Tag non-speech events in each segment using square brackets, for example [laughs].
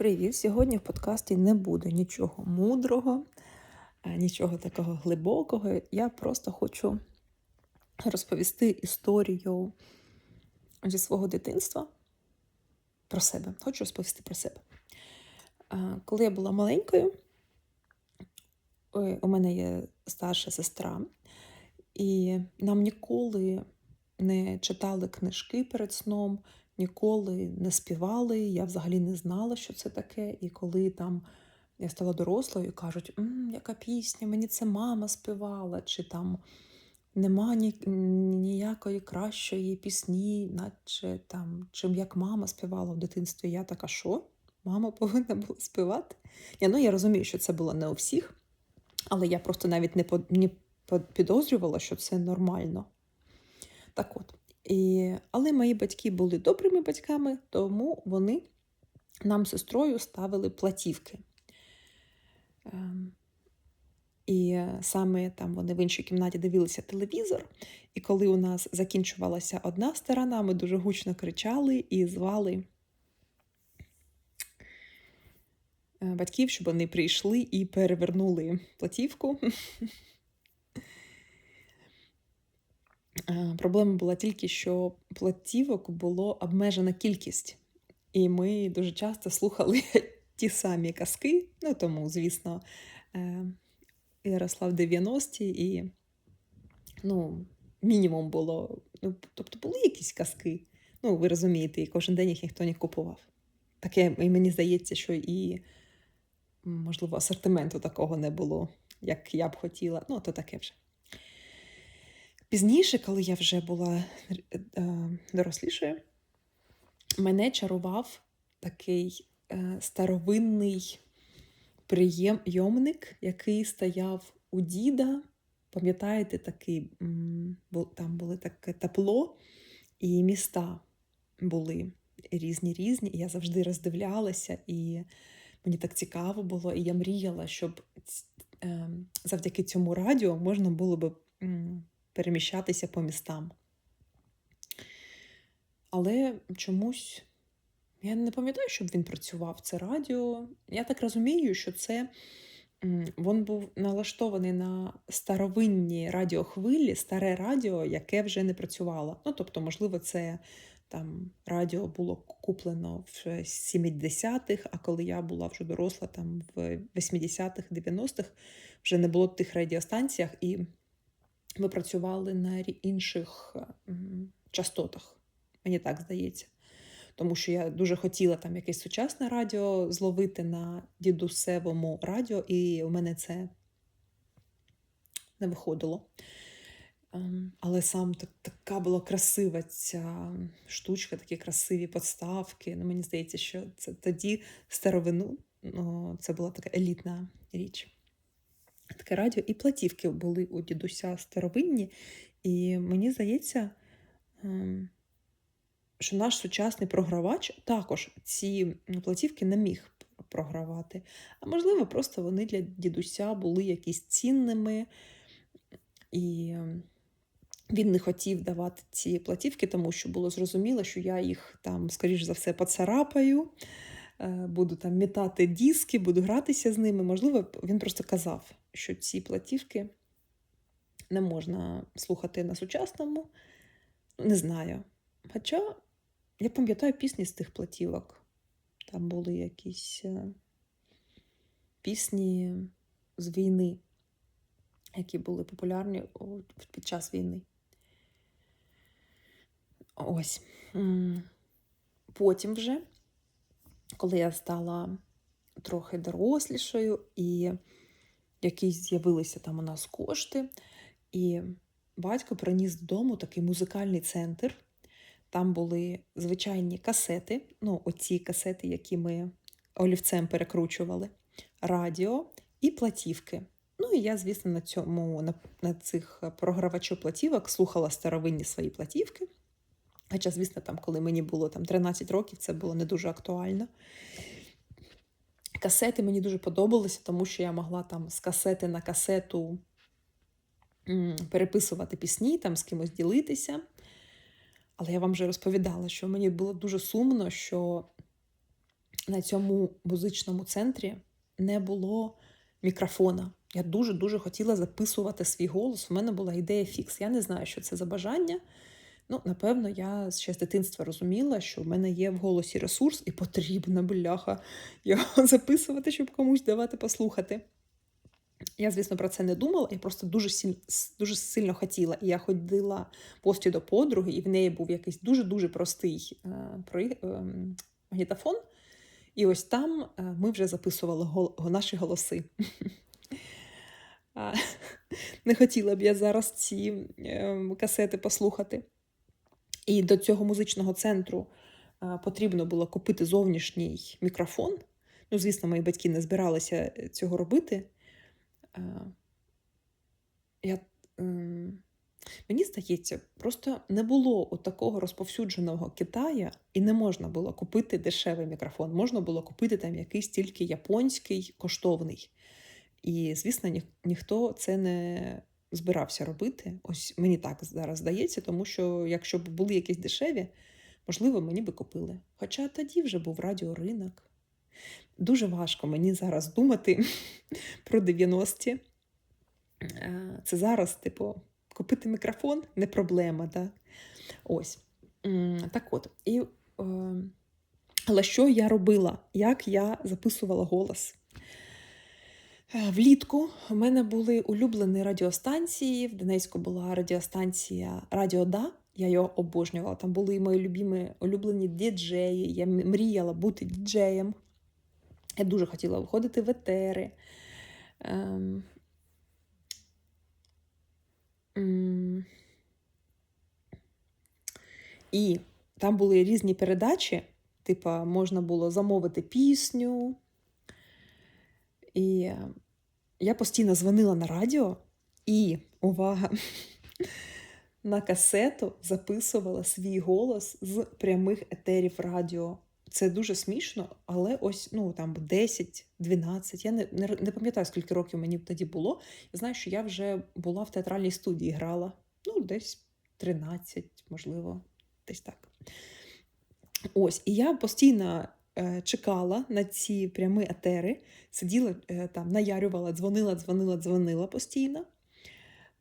Привіт! Сьогодні в подкасті не буде нічого мудрого, е, нічого такого глибокого. Я просто хочу розповісти історію зі свого дитинства про себе. Хочу розповісти про себе. Е, Коли я була маленькою, у мене є старша сестра, і нам ніколи не читали книжки перед сном, ніколи не співали. Я взагалі не знала, що це таке. І коли там я стала дорослою кажуть, «М, яка пісня, мені це мама співала, чи там нема ні, ніякої кращої пісні, наче там, чим як мама співала в дитинстві. Я така, що? Мама повинна була співати? Я, ну, я розумію, що це було не у всіх, але я просто навіть не, по- не підозрювала, що це нормально. Так от. І, але мої батьки були добрими батьками, тому вони нам сестрою ставили платівки. Ем, І саме там вони в іншій кімнаті дивилися телевізор. І коли у нас закінчувалася одна сторона, ми дуже гучно кричали і звали е, батьків, щоб вони прийшли і перевернули платівку. [laughs] Е, Проблема була тільки, що платівок було обмежена кількість, і ми дуже часто слухали [laughs] ті самі казки. Ну тому, звісно, е, я росла в 90-ті, і ну, мінімум було. Ну, тобто були якісь казки. Ну, ви розумієте, і кожен день їх ніхто не купував. Таке, і мені здається, що і, можливо, асортименту такого не було, як я б хотіла. Ну, то таке вже. Пізніше, коли я вже була е, дорослішою, мене чарував такий е, старовинний прийомник, який стояв у діда. Пам'ятаєте, такий, там було таке тепло, і міста були різні різні. Я завжди роздивлялася, і мені так цікаво було. І я мріяла, щоб е, завдяки цьому радіо можна було би переміщатися по містам. Але чомусь я не пам'ятаю, щоб він працював це радіо. Я так розумію, що це він був налаштований на старовинні радіохвилі, старе радіо, яке вже не працювало. Ну, тобто, можливо, це там радіо було куплено в 70-х, а коли я була вже доросла, там в 80-х, 90-х вже не було тих радіостанціях, і ми працювали на інших частотах. Мені так здається. Тому що я дуже хотіла там якесь сучасне радіо зловити на дідусевому радіо, і у мене це не виходило. Ем, Але сам так, така була красива ця штучка, такі красиві подставки. Ну, мені здається, що це тоді старовину ну, це була така елітна річ. Таке радіо, і платівки були у дідуся старовинні. І мені здається, ем, що наш сучасний програвач також ці платівки не міг програвати. А можливо, просто вони для дідуся були якісь цінними, і ем, він не хотів давати ці платівки, тому що було зрозуміло, що я їх там, скоріш за все, поцарапаю, е, буду там мітати диски, буду гратися з ними. Можливо, він просто казав, що ці платівки не можна слухати на сучасному. Не знаю. Хоча я пам'ятаю пісні з тих платівок. Там були якісь е, пісні з війни, які були популярні під час війни. Ось. Потім вже, коли я стала трохи дорослішою, і якісь з'явилися там у нас кошти, і батько приніс додому такий музикальний центр. Там були звичайні касети, ну, оці касети, які ми олівцем перекручували, радіо і платівки. Ну і я, звісно, на цьому на, на цих програвачу платівок слухала старовинні свої платівки. Хоча, звісно, там, коли мені було там 13 років, це було не дуже актуально. Касети мені дуже подобалися, тому що я могла там з касети на касету переписувати пісні, там з кимось ділитися. Але я вам вже розповідала, що мені було дуже сумно, що на цьому музичному центрі не було мікрофона. Я дуже-дуже хотіла записувати свій голос. У мене була ідея фікс. Я не знаю, що це за бажання. Ну, напевно, я ще з дитинства розуміла, що в мене є в голосі ресурс, і потрібна бляха [laughs] його записувати, щоб комусь давати послухати. Я, звісно, про це не думала, я просто дуже сильно, дуже сильно хотіла. І я ходила пості до подруги, і в неї був якийсь дуже-дуже простий е, е, магнітофон. І ось там е, ми вже записували гол, наші голоси. [laughs] [laughs] Не хотіла б я зараз ці е, касети послухати. І до цього музичного центру е, потрібно було купити зовнішній мікрофон. Ну, звісно, мої батьки не збиралися цього робити. Я, Мені здається, просто не було такого розповсюдженого Китая, і не можна було купити дешевий мікрофон. Можна було купити там якийсь тільки японський коштовний. І, звісно, ні, ніхто це не збирався робити. Ось мені так зараз здається, тому що якщо б були якісь дешеві, можливо, мені би купили. Хоча тоді вже був радіоринок. Дуже важко мені зараз думати [laughs] про 90-ті. Е, це зараз, типу, купити мікрофон не проблема. так? Ось. Так от. І, е, Але що я робила? Як я записувала голос? Е, влітку у мене були улюблені радіостанції. В Донецьку була радіостанція Радіо Да. Я його обожнювала. Там були мої любимі, улюблені діджеї. Я мріяла бути діджеєм. Я дуже хотіла виходити в етери. Ем... І там були різні передачі, типа можна було замовити пісню. І я постійно дзвонила на радіо і, увага, на касету записувала свій голос з прямих етерів радіо. Це дуже смішно, але ось ну там 10-12. Я не, не не, пам'ятаю, скільки років мені тоді було. Я знаю, що я вже була в театральній студії, грала. Ну, десь 13, можливо, десь так. Ось, і я постійно чекала на ці прямі етери, сиділа е, там, наярювала, дзвонила, дзвонила, дзвонила постійно.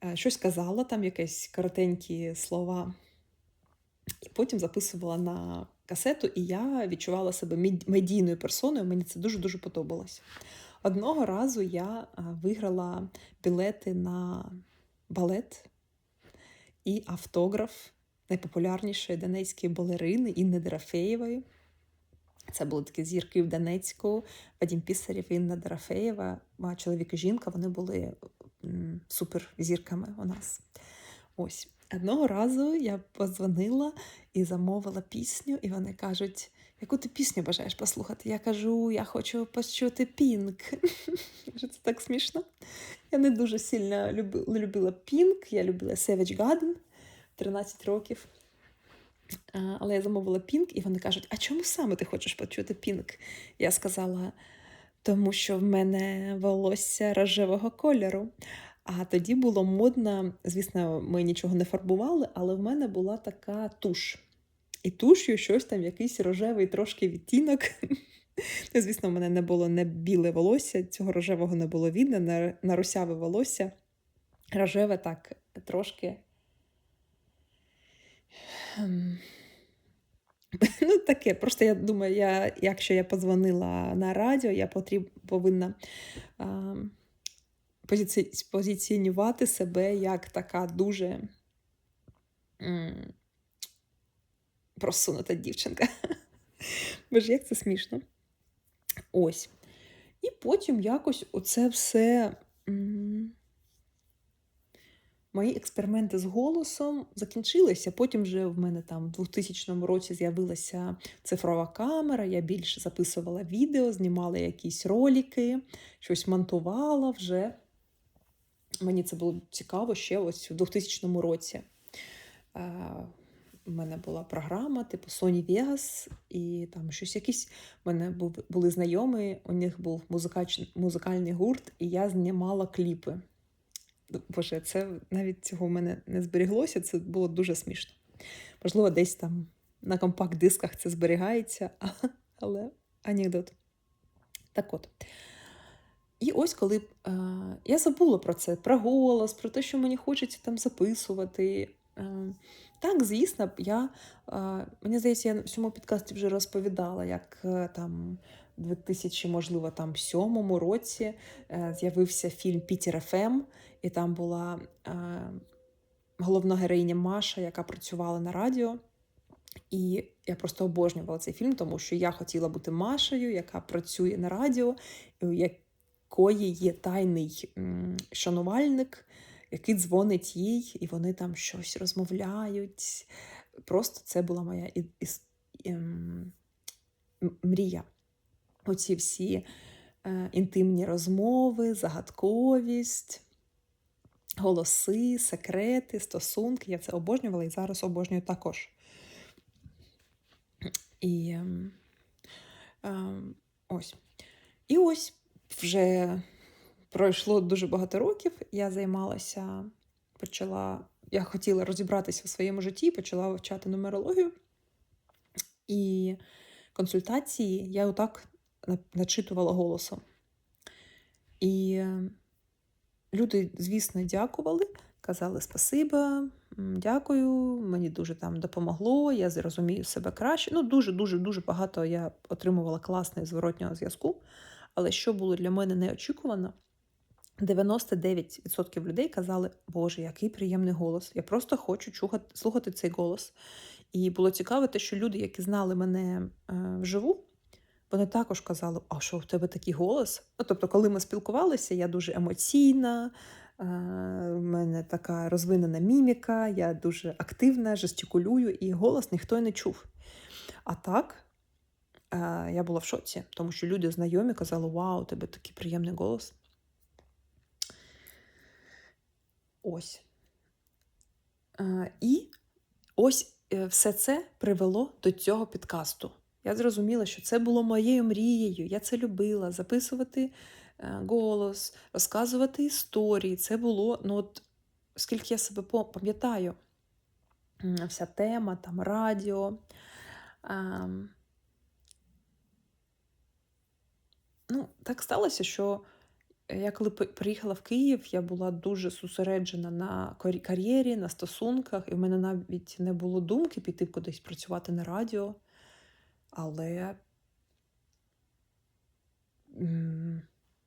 Е, щось казала, там якісь коротенькі слова, і потім записувала на касету, і я відчувала себе медійною персоною. Мені це дуже-дуже подобалось. Одного разу я виграла білети на балет і автограф найпопулярнішої донецької балерини Інни Дорофеєвої. Це були такі зірки в Донецьку, Вадим Пісарів, Інна Дорофеєва, чоловік і жінка, вони були суперзірками у нас. Ось. Одного разу я подзвонила і замовила пісню, і вони кажуть, яку ти пісню бажаєш послухати? Я кажу, я хочу почути Пінк. [laughs] Це так смішно. Я не дуже сильно любила Пінк, я любила Savage Garden 13 років. Але я замовила Пінк, і вони кажуть, а чому саме ти хочеш почути Пінк? Я сказала, тому що в мене волосся рожевого кольору. А тоді було модно, звісно, ми нічого не фарбували, але в мене була така туш. І туш'ю щось там, якийсь рожевий трошки відтінок. Ну, Звісно, в мене не було не біле волосся, цього рожевого не було видно, на, русяве волосся. Рожеве так трошки. Ем, [laughs] ну, таке. Просто я думаю, я, якщо я подзвонила на радіо, я потріб, повинна. А, позиці... позиціонувати себе як така дуже м просунута дівчинка. [laughs] Боже, як це смішно. Ось. І потім якось оце все. М Мої експерименти з голосом закінчилися. Потім вже в мене там в 2000 році з'явилася цифрова камера, я більше записувала відео, знімала якісь ролики, щось монтувала вже. Мені це було цікаво ще ось у 2000 році. У е, мене була програма, типу Sony Vegas, і там щось якісь У мене були знайомі, у них був музикальний гурт, і я знімала кліпи. Боже, це навіть цього в мене не зберіглося, це було дуже смішно. Можливо, десь там на компакт-дисках це зберігається, [laughs] але анекдот. Так от. І ось коли е, я забула про це, про голос, про те, що мені хочеться там записувати. Е, так, звісно, я, е, мені здається, я в цьому підкасті вже розповідала, як е, там 2000, можливо, там сьомому році е, з'явився фільм Пітер ФМ, і там була е, головна героїня Маша, яка працювала на радіо. І я просто обожнювала цей фільм, тому що я хотіла бути Машею, яка працює на радіо, у якої є тайний шанувальник, який дзвонить їй, і вони там щось розмовляють. Просто це була моя і, і, і, ем, мрія. Оці всі е, інтимні розмови, загадковість, голоси, секрети, стосунки. Я це обожнювала і зараз обожнюю також. І е, ось. І ось вже пройшло дуже багато років. Я займалася, почала, я хотіла розібратися в своєму житті, почала вивчати нумерологію. І консультації я отак начитувала голосом. І люди, звісно, дякували, казали спасибо, дякую, мені дуже там допомогло, я зрозумію себе краще. Ну, дуже-дуже дуже багато я отримувала класний зворотнього зв'язку. Але що було для мене неочікувано, 99% людей казали, Боже, який приємний голос. Я просто хочу чухати, слухати цей голос. І було цікаво, те, що люди, які знали мене е, вживу, вони також казали, а що в тебе такий голос? Ну, Тобто, коли ми спілкувалися, я дуже емоційна, е, в мене така розвинена міміка, я дуже активна, жестикулюю, і голос ніхто не чув. А так, е, я була в шоці, тому що люди знайомі казали, вау, у тебе такий приємний голос. Ось. Е, і ось все це привело до цього підкасту. Я зрозуміла, що це було моєю мрією. Я це любила записувати е, голос, розказувати історії. Це було, ну от скільки я себе пам'ятаю, вся тема, там радіо. Ем, ну, Так сталося, що я коли приїхала в Київ, я була дуже зосереджена на кар'єрі, на стосунках, і в мене навіть не було думки піти кудись працювати на радіо. Але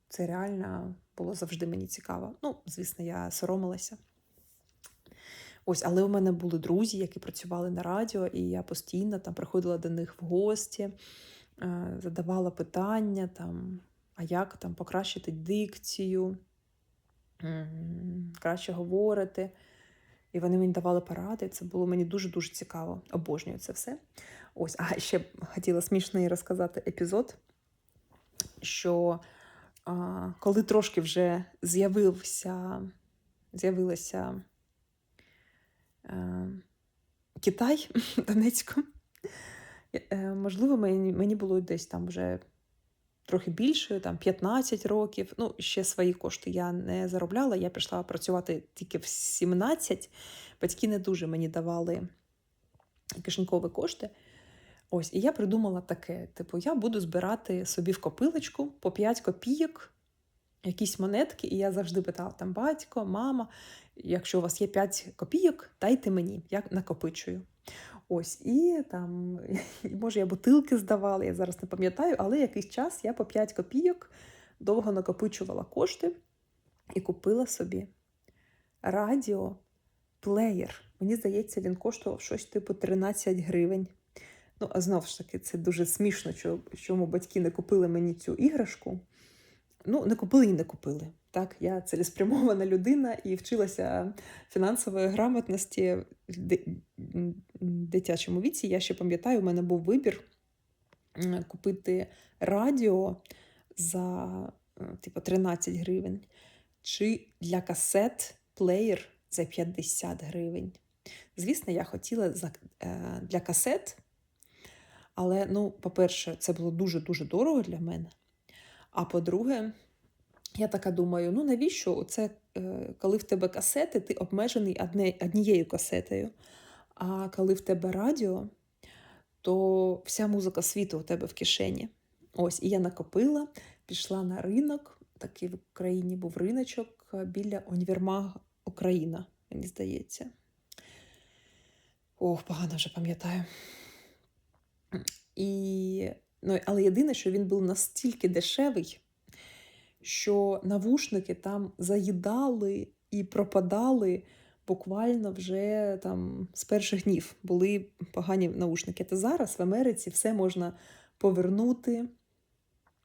це реально було завжди мені цікаво. Ну, звісно, я соромилася. Ось, але у мене були друзі, які працювали на радіо, і я постійно там приходила до них в гості, е, задавала питання, там, а як там покращити дикцію, краще говорити. І вони мені давали поради. Це було мені дуже-дуже цікаво. Обожнюю це все. Ось, а ще хотіла смішний розказати епізод, що а, коли трошки вже з'явився, з'явилася а, Китай [laughs] Донецьку, е, можливо, мені, мені було десь там вже. Трохи більше, там 15 років. Ну, ще свої кошти я не заробляла. Я пішла працювати тільки в 17. Батьки не дуже мені давали кишенькові кошти. Ось, і я придумала таке: типу, я буду збирати собі в копилочку по 5 копійок, якісь монетки, і я завжди питала там батько, мама, якщо у вас є 5 копійок, дайте мені, я накопичую. Ось, і там, [laughs] може, я бутилки здавала, я зараз не пам'ятаю, але якийсь час я по 5 копійок довго накопичувала кошти і купила собі радіоплеєр. Мені здається, він коштував щось типу 13 гривень. Ну, а знову ж таки, це дуже смішно, чому батьки не купили мені цю іграшку. Ну, не купили і не купили. Так, Я цілеспрямована людина і вчилася фінансової грамотності в дитячому віці. Я ще пам'ятаю, у мене був вибір купити радіо за е, типу, 13 гривень, чи для касет плеєр за 50 гривень. Звісно, я хотіла е, для касет але, ну, по-перше, це було дуже-дуже дорого для мене. А по-друге, я така думаю: ну навіщо це, коли в тебе касети, ти обмежений однією касетою. А коли в тебе радіо, то вся музика світу у тебе в кишені. Ось, і я накопила, пішла на ринок. Такий в Україні був риночок е, біля універмаг Україна, мені здається. Ох, погано вже пам'ятаю. І, ну, Але єдине, що він був настільки дешевий, що навушники там заїдали і пропадали буквально вже там з перших днів були погані наушники. Та зараз в Америці все можна повернути.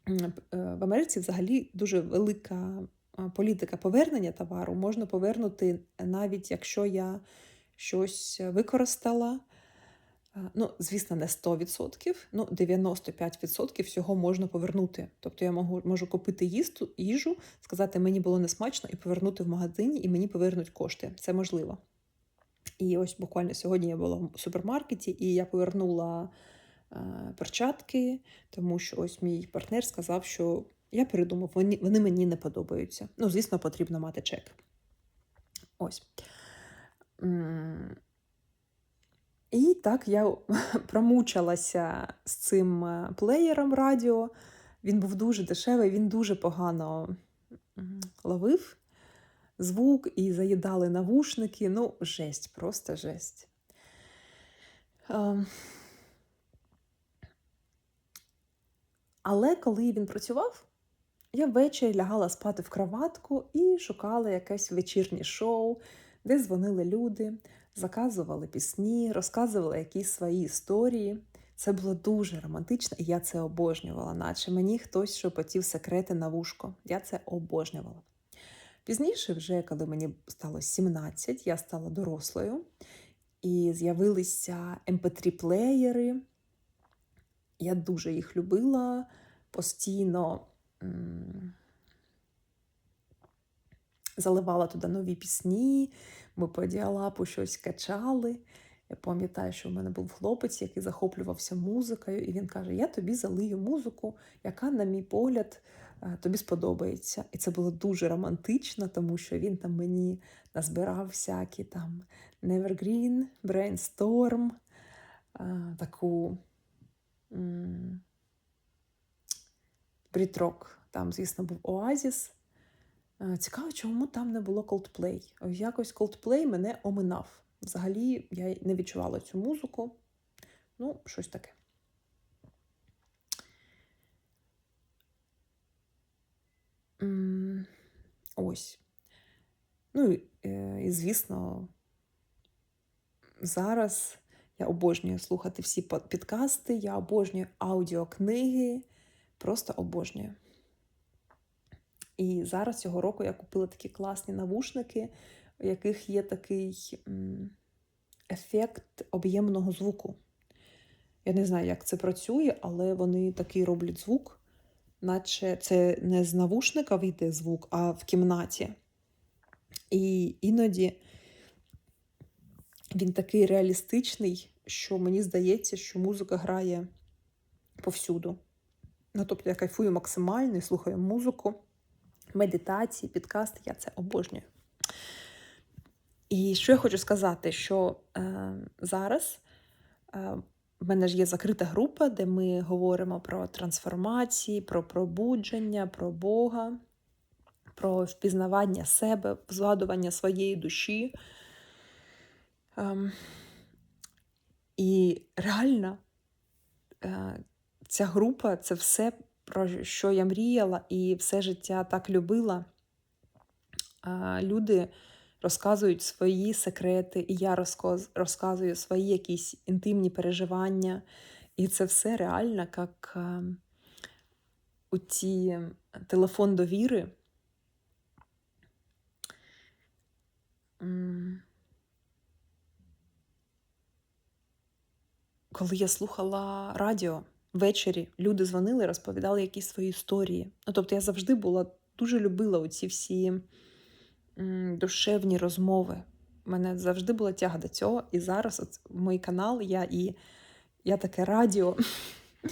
Е, в Америці взагалі дуже велика політика повернення товару. Можна повернути навіть якщо я щось використала. Ну, звісно, не 100%, ну 95% всього можна повернути. Тобто я можу можу купити їсту, їжу, сказати, мені було несмачно, і повернути в магазині, і мені повернуть кошти. Це можливо. І ось буквально сьогодні я була в супермаркеті, і я повернула е, перчатки, тому що ось мій партнер сказав, що я передумав, вони, вони мені не подобаються. Ну, звісно, потрібно мати чек. Ось. І так я [laughs] промучилася з цим е, плеєром радіо. Він був дуже дешевий, він дуже погано ловив звук і заїдали навушники. Ну, жесть, просто жесть. Ем. Але коли він працював, я ввечері лягала спати в кроватку і шукала якесь вечірнє шоу, де дзвонили люди заказували пісні, розказували якісь свої історії. Це було дуже романтично, і я це обожнювала, наче мені хтось шепотів секрети на вушко. Я це обожнювала. Пізніше, вже коли мені стало 17, я стала дорослою, і з'явилися mp3-плеєри. Ем я дуже їх любила постійно заливала туди нові пісні, ми по діалапу щось качали. Я пам'ятаю, що в мене був хлопець, який захоплювався музикою, і він каже: Я тобі залию музику, яка, на мій погляд, е, тобі сподобається. І це було дуже романтично, тому що він там мені назбирав всякі там Nevergreen, Brainstorm, е, таку брітрок. Там, звісно, був Оазіс. Е, цікаво, чому там не було Coldplay. Якось Coldplay мене оминав. Взагалі, я не відчувала цю музику. Ну, щось таке. Ось. Ну е, і, звісно, зараз я обожнюю слухати всі підкасти, я обожнюю аудіокниги, просто обожнюю. І зараз цього року я купила такі класні навушники, у яких є такий ефект об'ємного звуку. Я не знаю, як це працює, але вони такий роблять звук, наче це не з навушника вийде звук, а в кімнаті. І іноді він такий реалістичний, що мені здається, що музика грає повсюду. Ну, тобто я кайфую максимально і слухаю музику медитації, підкасти, я це обожнюю. І що я хочу сказати, що е, зараз е, в мене ж є закрита група, де ми говоримо про трансформації, про пробудження, про Бога, про впізнавання себе, згадування своєї душі. Е, і реально е, ця група це все про що я мріяла і все життя так любила. Люди розказують свої секрети, і я розказую свої якісь інтимні переживання. І це все реально, як у ці телефон довіри. Коли я слухала радіо ввечері люди дзвонили, розповідали якісь свої історії. Ну, Тобто я завжди була дуже любила оці всі душевні розмови. У мене завжди була тяга до цього. І зараз от, мій канал, я і я таке радіо.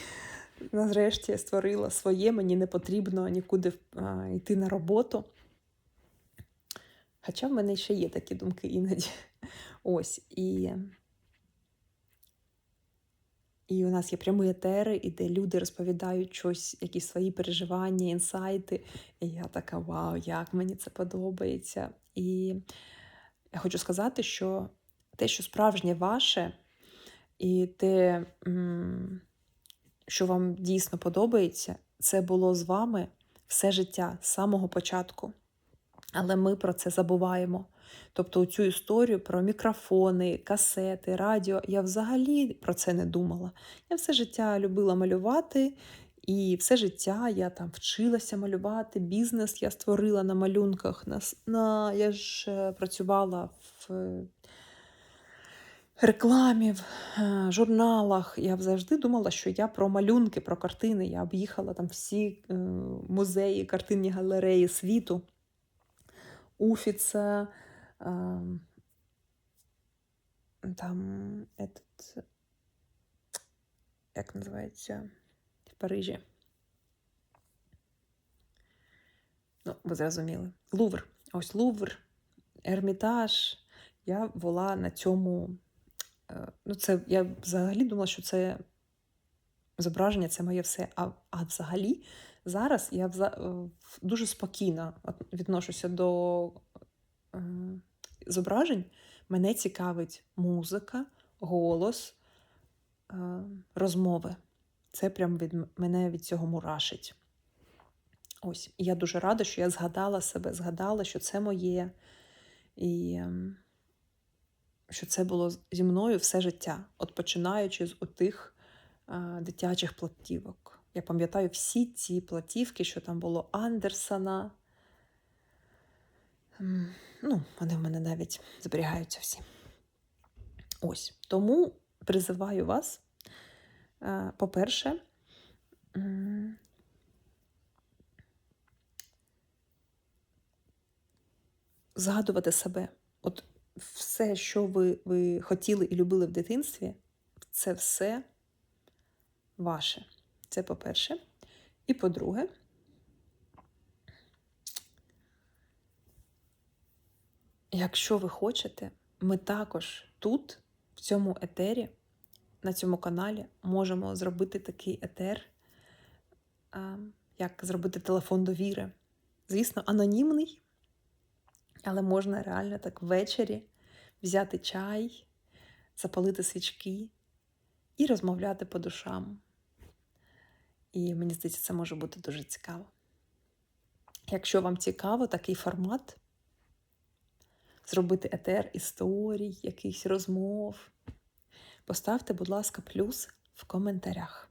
[laughs] Нарешті створила своє, мені не потрібно нікуди а, йти на роботу. Хоча в мене ще є такі думки іноді. [laughs] Ось. І І у нас є прямі етери, і де люди розповідають щось, якісь свої переживання, інсайти. І я така, вау, як мені це подобається. І я хочу сказати, що те, що справжнє ваше, і те, що вам дійсно подобається, це було з вами все життя з самого початку. Але ми про це забуваємо. Тобто цю історію про мікрофони, касети, радіо, я взагалі про це не думала. Я все життя любила малювати, і все життя я там вчилася малювати. Бізнес я створила на малюнках. На, на, я ж е, працювала в е, рекламі, в е, журналах. Я завжди думала, що я про малюнки, про картини. Я об'їхала там всі музеї, картинні галереї світу. Уфіца, там этот, як називається в Парижі. Ну, ви зрозуміли. Лувр. Ось Лувр, Ермітаж. Я була на цьому. е, Ну, це я взагалі думала, що це зображення це моє все. А, а взагалі зараз я вза- е, дуже спокійно відношуся до зображень. Мене цікавить музика, голос, е, розмови. Це прям від мене від цього мурашить. Ось. І я дуже рада, що я згадала себе, згадала, що це моє, і ем, що це було зі мною все життя, от починаючи з отих е, дитячих платівок. Я пам'ятаю всі ці платівки, що там було Андерсона. Ну, вони в мене навіть зберігаються всі. Ось. Тому призиваю вас, е, по-перше, згадувати себе. От все, що ви, ви хотіли і любили в дитинстві, це все ваше. Це по-перше. І по-друге, якщо ви хочете, ми також тут, в цьому етері, на цьому каналі, можемо зробити такий етер, як зробити телефон довіри. Звісно, анонімний, але можна реально так ввечері взяти чай, запалити свічки і розмовляти по душам. І мені здається, це може бути дуже цікаво. Якщо вам цікаво такий формат, зробити етер історій, якихось розмов, поставте, будь ласка, плюс в коментарях.